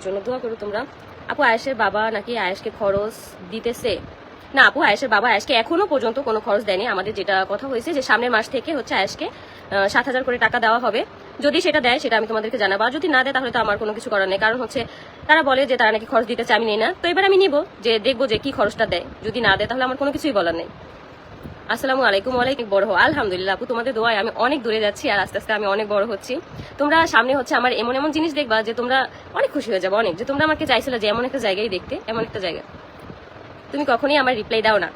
জন্য দোয়া করো তোমরা। আপু, আয়েশের বাবা নাকি আয়েশকে খরচ দিতেছে? না, আপু, আয়েশের বাবা আয়েশকে এখনও পর্যন্ত কোনো খরচ দেয়নি। আমাদের যেটা কথা হয়েছে যে, সামনের মাস থেকে হচ্ছে আয়েশকে সাত হাজার করে টাকা দেওয়া হবে। যদি সেটা দেয়, সেটা আমি তোমাদেরকে জানাব। আর যদি না দেয়, তাহলে তো আমার কোনো কিছু করার নেই। কারণ হচ্ছে, তারা বলে যে, তারা নাকি খরচ দিতে চায়, আমি নেই না। তো এবার আমি নিব, যে দেখব যে কি খরচটা দেয়। যদি না দেয়, তাহলে আমার কোনো কিছুই বলার নেই। আসসালামু আলাইকুম অনেক বড় হো আলহামদুলিল্লাহ, আপু, তোমাদের দোয়ায় আমি অনেক দূরে যাচ্ছি আর আস্তে আস্তে আমি অনেক বড় হচ্ছি। তোমরা সামনে হচ্ছে আমার এমন এমন জিনিস দেখবা যে তোমরা অনেক খুশি হয়ে যাবে, অনেক। যে তোমরা আমাকে চাইছিলে যে এমন একটা জায়গায় দেখতে, এমন একটা জায়গা। তুমি কখনোই আমার রিপ্লাই দাও না।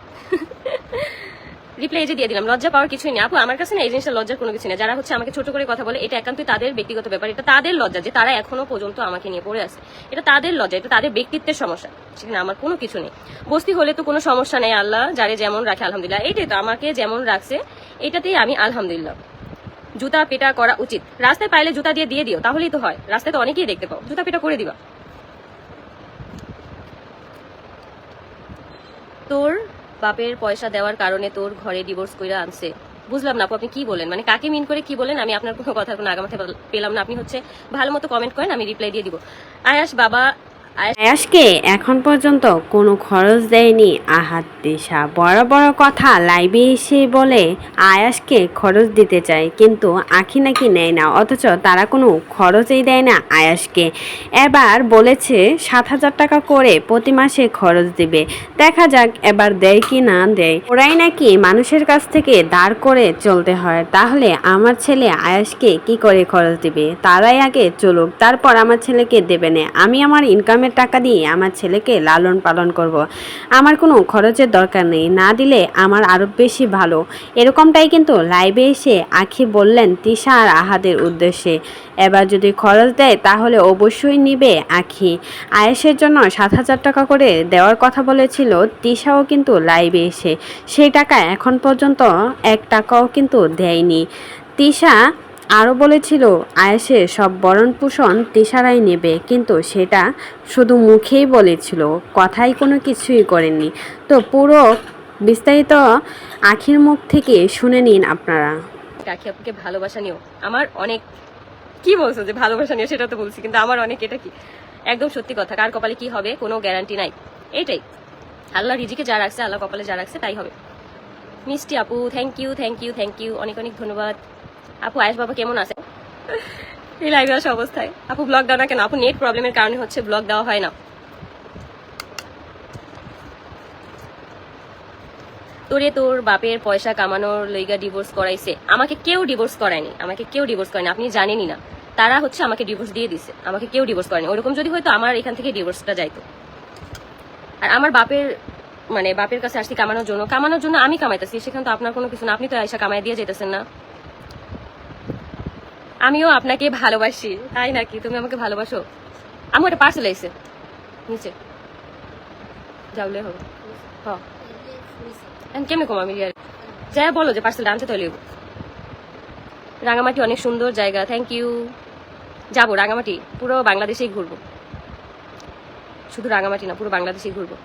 রিপ্লাই যে দিয়ে দিলাম, লজ্জা পাওয়ার কিছুই নেই। আপু, আমার কাছে না এই জিনিসটা লজ্জার কোনো কিছু নেই। যারা হচ্ছে আমাকে ছোট করে কথা বলে, এটা একান্তই তাদের ব্যক্তিগত ব্যাপার। এটা তাদের লজ্জা যে তারা এখনও পর্যন্ত আমাকে নিয়ে পড়ে আছে। এটা তাদের লজ্জা, এটা তাদের ব্যক্তিত্বের সমস্যা। সেখানে আমার কোনো কিছু নেই। বস্তি হলে তো কোনো সমস্যা নেই, আল্লাহ যারে যেমন রাখে, আলহামদুলিল্লাহ। এইটাই তো আমাকে যেমন রাখছে, এটাতেই আমি আলহামদুলিল্লাহ। জুতা পেটা করা উচিত। রাস্তায় পাইলে জুতা দিয়ে দিয়ে দিও, তাহলেই তো হয়। রাস্তায় তো অনেকেই দেখতে পাও। জুতা পেটা করে দিবা। তোর বাপের পয়সা দেওয়ার কারণে তোর ঘরে ডিভোর্স কইরা আনছে। বুঝলাম না আপু, আপনি কি বলেন? মানে কাকে মিন করে কি বলেন? আমি আপনার কোনো কথা কোনো আগামাথে পেলাম না। আপনি হচ্ছে ভালো মতো কমেন্ট করেন, আমি রিপ্লাই দিয়ে দিব। আয়াস, বাবা আয়াসকে এখন পর্যন্ত কোনো খরচ দেয়নি আহাত দিশা বড় বড় কথা লাইভে এসে বলে আয়াসকে খরচ দিতে চায়, কিন্তু আখি নাকি নেয় না, অথচ তারা কোনো খরচই দেয় না আয়াসকে। এবার বলেছে সাত হাজার টাকা করে প্রতি মাসে খরচ দিবে। দেখা যাক এবার দেয় কি না দেয়। ওরাই নাকি মানুষের কাছ থেকে দাঁড় করে চলতে হয়। তাহলে আমার ছেলে আয়াসকে কি করে খরচ দিবে? তারাই আগে চলুক, তারপর আমার ছেলেকে দেবে না। আমি আমার ইনকামের টাকা দিয়ে আমার ছেলেকে লালন পালন করব। আমার কোনো খরচের দরকার নেই। না দিলে আমার আরও বেশি ভালো। এরকমটাই কিন্তু লাইভে এসে আখি বললেন তিশা আর আহাদের উদ্দেশ্যে। এবার যদি খরচ দেয়, তাহলে অবশ্যই নিবে আখি। আয়েসের জন্য সাত হাজার টাকা করে দেওয়ার কথা বলেছিল তিশাও কিন্তু লাইভে এসে। সেই টাকা এখন পর্যন্ত এক টাকাও কিন্তু দেয়নি। তিশা আরও বলেছিল আয়েসের সব বরণ পোষণ তিশারাই নেবে। কিন্তু সেটা শুধু মুখেই বলেছিল কথাই কোনো কিছুই করেননি। তো পুরো বিস্তারিত আখির মুখ থেকে শুনে নিন আপনারা। কাকি আপুকে ভালোবাসা নিও আমার অনেক, কি বলছো যে ভালোবাসা নিও সেটা তো বলছি, কিন্তু আমার অনেক, এটা কি? একদম সত্যি কথা, কার কপালে কি হবে কোনো গ্যারান্টি নাই। এটাই আল্লাহ রিজিকে যা রাখছে, আল্লাহ কপালে যা রাখছে, তাই হবে। মিষ্টি আপু thank you thank you thank you অনেক অনেক ধন্যবাদ। আপু, আয়েশ বাবা কেমন আছে? এই লাইভে আসা অবস্থায়। আপু ব্লগ দাও না কেন? আপু নেট প্রবলেমের কারণে হচ্ছে ব্লগ দেওয়া হয় না। তোরে তোর বাপের পয়সা কামানোর লইগা ডিভোর্স করাইছে। আমাকে কেউ ডিভোর্স করায়নি। আমাকে কেউ ডিভোর্স করেনি। আপনি জানেনই না। তারা হচ্ছে আমাকে ডিভোর্স দিয়ে দিছে। আমাকে কেউ ডিভোর্স করেনি। ওরকম যদি হয়তো আমার এখান থেকে ডিভোর্সটা যাইতো। আর আমার বাপের মানে বাপের কাছে আসছি কামানোর জন্য। কামানোর জন্য আমি কামাইতেছি। সেখানে তো আপনার কোনো কিছু না। আপনি তো আয়সা কামাই দিয়ে যেতেছেন না। আমিও আপনাকে ভালোবাসি। তাই নাকি? তুমি আমাকে ভালোবাসো? আমি ওটা পার্সেল এসে। নিচে। যাওলে হবে এখন কেমনে কম আমি যাই বলো যে পার্সেলটা আনতে তৈরি রাঙামাটি অনেক সুন্দর জায়গা। থ্যাংক ইউ যাব রাঙামাটি। পুরো বাংলাদেশেই ঘুরবো। শুধু রাঙামাটি না, পুরো বাংলাদেশেই ঘুরবো।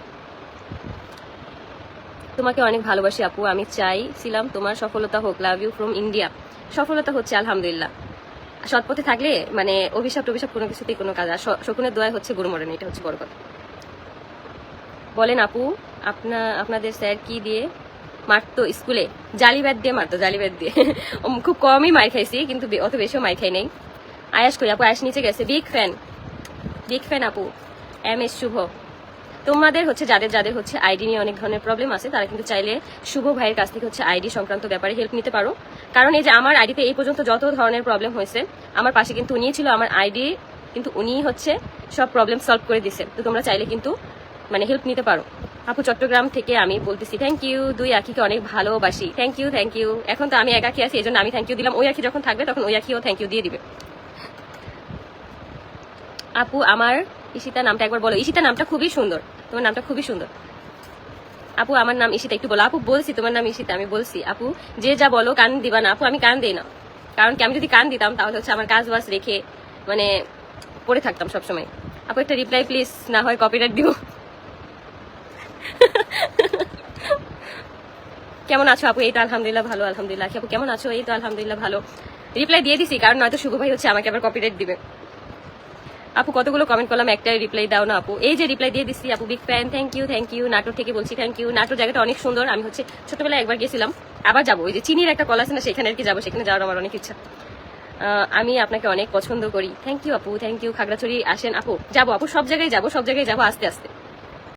তোমাকে অনেক ভালোবাসি আপু। আমি চাইছিলাম তোমার সফলতা হোক। লাভ ইউ ফ্রম ইন্ডিয়া সফলতা হচ্ছে আলহামদুলিল্লাহ। সৎ পথে থাকলে মানে অভিশাপ টভিশাপ কোনো কিছুতেই কোনো কাজ আর শকুনের দোয়াই হচ্ছে গুরু মরেন এটা হচ্ছে বড় কথা। বলেন আপু, আপনা, আপনাদের স্যার কি দিয়ে মারতো স্কুলে? জালি ব্যাট দিয়ে মারতো, জালি ব্যাট দিয়ে। খুব কমই মার খাইছি, কিন্তু অত বেশিও মার খাই নাই। আয়াস করি আপু, আয়াস নিচে গেছে, বিগ ফ্যান। বিগ ফ্যান আপু, এম এস শুভ। তোমাদের হচ্ছে, যাদের যাদের হচ্ছে আইডি নিয়ে অনেক ধরনের প্রবলেম আছে, তারা কিন্তু চাইলে শুভ ভাইয়ের কাছ থেকে হচ্ছে আইডি সংক্রান্ত ব্যাপারে হেল্প নিতে পারো। কারণ এই যে আমার আইডিতে এই পর্যন্ত যত ধরনের প্রবলেম হয়েছে, আমার পাশে কিন্তু উনিই ছিল, আমার আইডি কিন্তু উনিই হচ্ছে সব প্রবলেম সলভ করে দিছে। তো তোমরা চাইলে কিন্তু মানে হেল্প নিতে পারো। আপু, চট্টগ্রাম থেকে আমি বলতেছি থ্যাংক ইউ দুই আখিকে অনেক ভালোবাসি। থ্যাংক ইউ থ্যাংক ইউ এখন তো আমি একাকি আছি এই জন্য আমি থ্যাংক ইউ দিলাম। ওই আখি যখন থাকবে, তখন ওই আখিও থ্যাংক ইউ দিয়ে দিবে। আপু, আমার ঈশিতা নামটা একবার বলো। ঈশিতা নামটা খুবই সুন্দর। তোমার নামটা খুবই সুন্দর। আপু, আমার নাম ঈশিতা, একটু বলো। আপু, বলছি, তোমার নাম ঈশিতা, আমি বলছি। আপু, যে যা বলো, কান দিবা না। আপু, আমি কান দিই না। কারণ কি, আমি যদি কান দিতাম, তাহলে হচ্ছে আমার কাজ বাজ রেখে মানে পড়ে থাকতাম সবসময়। আপু, একটা রিপ্লাই প্লিজ না হয় কপিরাইট দিব কেমন আছো আপু? এই তো আলহামদুলিল্লাহ ভালো, আলহামদুলিল্লাহ। আপু, কেমন আছো? এই তো আলহামদুলিল্লাহ ভালো। রিপ্লাই দিয়ে দিছি, কারণ নয়তো শুভ ভাই হচ্ছে আমাকে আবার কপিরাইট দিবে। আপু, কতগুলো কমেন্ট করলাম, একটাই রিপ্লাই দাও না আপু। এই যে রিপ্লাই দিয়ে দিচ্ছি, আপু big fan thank you thank you Natore থেকে বলছি থ্যাংক ইউ নাটোর জায়গাটা অনেক সুন্দর, আমি হচ্ছে ছোটবেলায় একবার গেছিলাম, আবার যাব। ওই যে চিনির একটা কল আছে না, সেখানে আর কি যাব, সেখানে যাওয়ার আমার অনেক ইচ্ছা। আমি আপনাকে অনেক পছন্দ করি। থ্যাংক ইউ আপু থ্যাংক ইউ খাগড়াছড়ি আসেন, আপু, যাব, আপু, সব জায়গায় যাব, সব জায়গায় যাব আস্তে আস্তে।